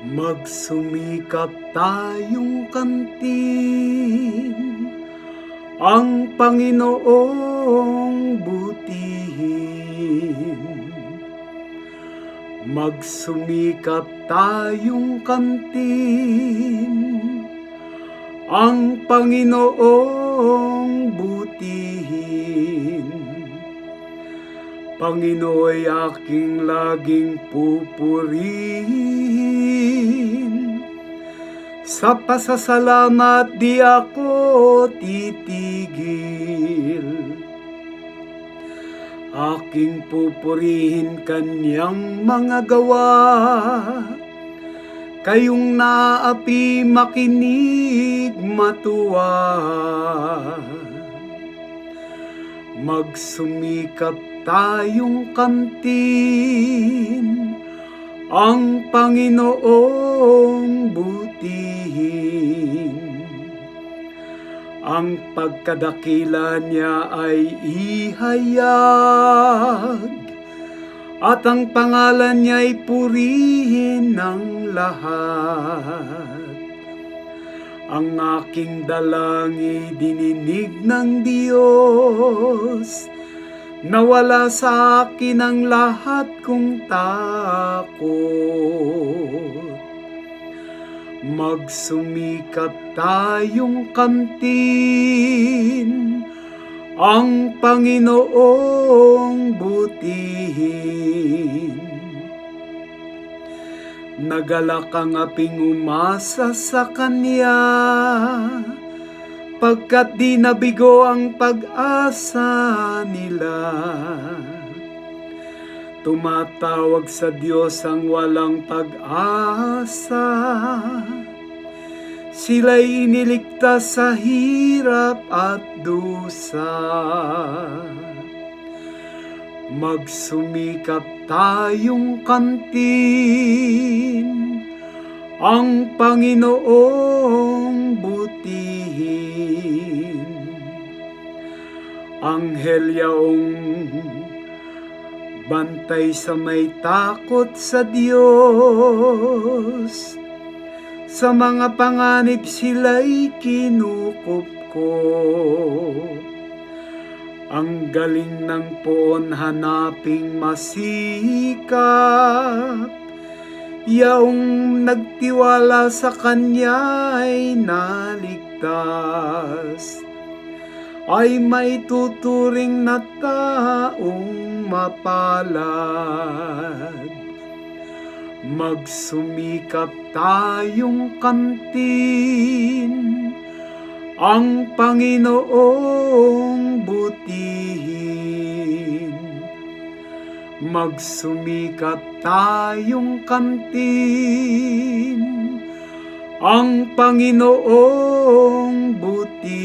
Magsumikap tayong kantin ang Panginoong butihin. Magsumikap tayong kantin ang Panginoong butihin. Panginooy aking laging pupurihin. Sa pasasalamat di ako titigil. Aking pupurihin kanyang mga gawa. Kayong naapi makinig matuwa. Magsumikap tayong kantin ang Panginoong butihin. Ang pagkadakila niya ay ihayag at ang pangalan niya ay purihin ng lahat. Ang aking dalangi dininig ng Diyos, nawala sa akin ang lahat kong takot. Magsumikap tayong kantin ang Panginoong butihin. Nagalak ang aping umasa sa Kanya, pagkat di nabigo ang pag-asa nila. Tumatawag sa Diyos ang walang pag-asa, sila'y iniligtas sa hirap at dusa. Magsumikap tayong kantin ang Panginoong butihin. Anghel yaong bantay sa may takot sa Diyos. Sa mga panganib sila'y kinukup ko. Ang galing ng poon hanaping masikap. Yaong nagtiwala sa kanya ay naligtas. Ay may tuturing na taong mapalad. Magsumikap tayong kantin ang Panginoong butihin. Magsumikap tayong kantin ang Panginoong butihin.